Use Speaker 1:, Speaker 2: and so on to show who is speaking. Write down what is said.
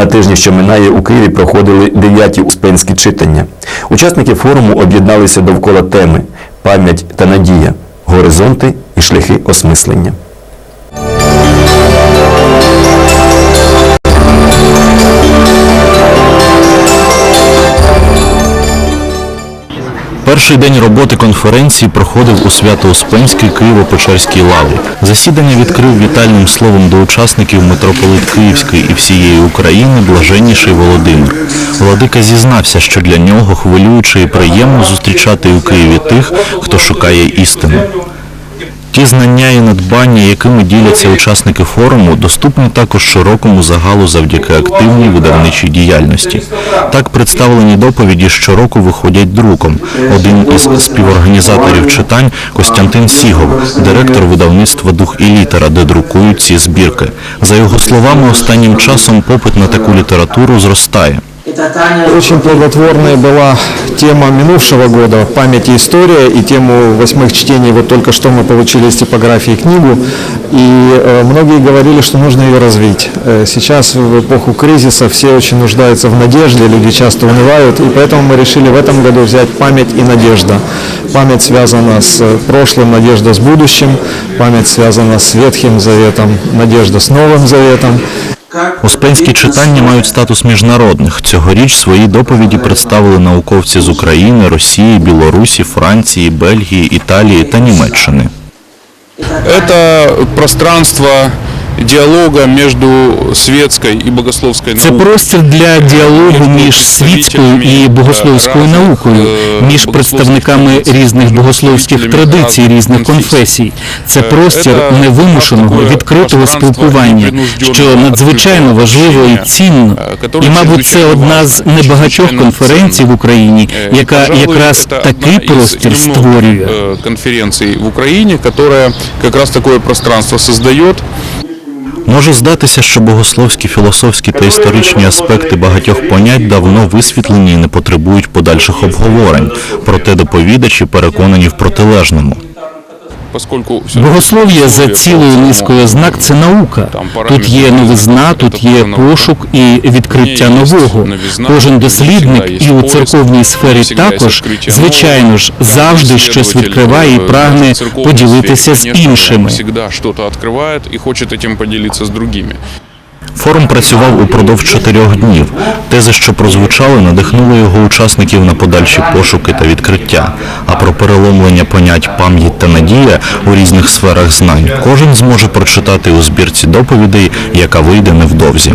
Speaker 1: На тижні, що минає у Києві, проходили дев'яті успенські читання. Учасники форуму об'єдналися довкола теми пам'ять та надія, горизонти і шляхи осмислення.
Speaker 2: Перший день роботи конференції проходив у Свято-Успенській Києво-Печерській лаві. Засідання відкрив вітальним словом до учасників митрополит Київської і всієї України блаженніший Володимир. Владика зізнався, що для нього хвилююче і приємно зустрічати у Києві тих, хто шукає істину. Ті знання і надбання, якими діляться учасники форуму, доступні також широкому загалу завдяки активній видавничій діяльності. Так представлені доповіді щороку виходять друком. Один із співорганізаторів читань Костянтин Сігов, директор видавництва Дух і літера, де друкують ці збірки. За його словами, останнім часом попит на таку літературу зростає.
Speaker 3: Очень плодотворной была тема минувшего года «Память и история» и тему восьмых чтений. Вот только что мы получили из типографии книгу, и э, многие говорили, что нужно ее развить. Э, сейчас в эпоху кризиса все очень нуждаются в надежде, люди часто унывают, и поэтому мы решили в этом году взять «Память и надежда». Память связана с э, прошлым, надежда с будущим, память связана с Ветхим Заветом, надежда с Новым Заветом.
Speaker 2: Успенські читання мають статус міжнародних. Цьогоріч свої доповіді представили науковці з України, Росії, Білорусі, Франції, Бельгії, Італії та Німеччини.
Speaker 4: Це пространство диалога между светской и богословской
Speaker 5: Це
Speaker 4: наукой.
Speaker 5: простір для діалогу між світською і богословською наукою, між представниками різних богословських традицій, різних конфесій. Це простір невимушеного відкритого спілкування, що надзвичайно важливо і цінно. І, мабуть, це одна з небагатьох конференцій в Україні, яка якраз такий простір створює.
Speaker 4: конференций в Украине, которая как раз такое пространство создает.
Speaker 2: Може здатися, що богословські, філософські та історичні аспекти багатьох понять давно висвітлені і не потребують подальших обговорень. Проте доповідачі переконані в протилежному.
Speaker 4: Поскольку всё-таки
Speaker 5: Богослов'я за
Speaker 4: богословие
Speaker 5: цілою
Speaker 4: по-своему,
Speaker 5: низкою ознак це наука. Тут є новизна, тут є пошук і відкриття нового. Кожен дослідник і у церковній сфері також, звичайно ж, завжди щось відкриває і прагне поділитися з іншими.
Speaker 4: Всегда что-то открывает и хочет этим поделиться с другими.
Speaker 2: Форум працював упродовж чотирьох днів. Тези, що прозвучали, надихнули його учасників на подальші пошуки та відкриття. А про переломлення понять пам'ять та надія у різних сферах знань кожен зможе прочитати у збірці доповідей, яка вийде невдовзі.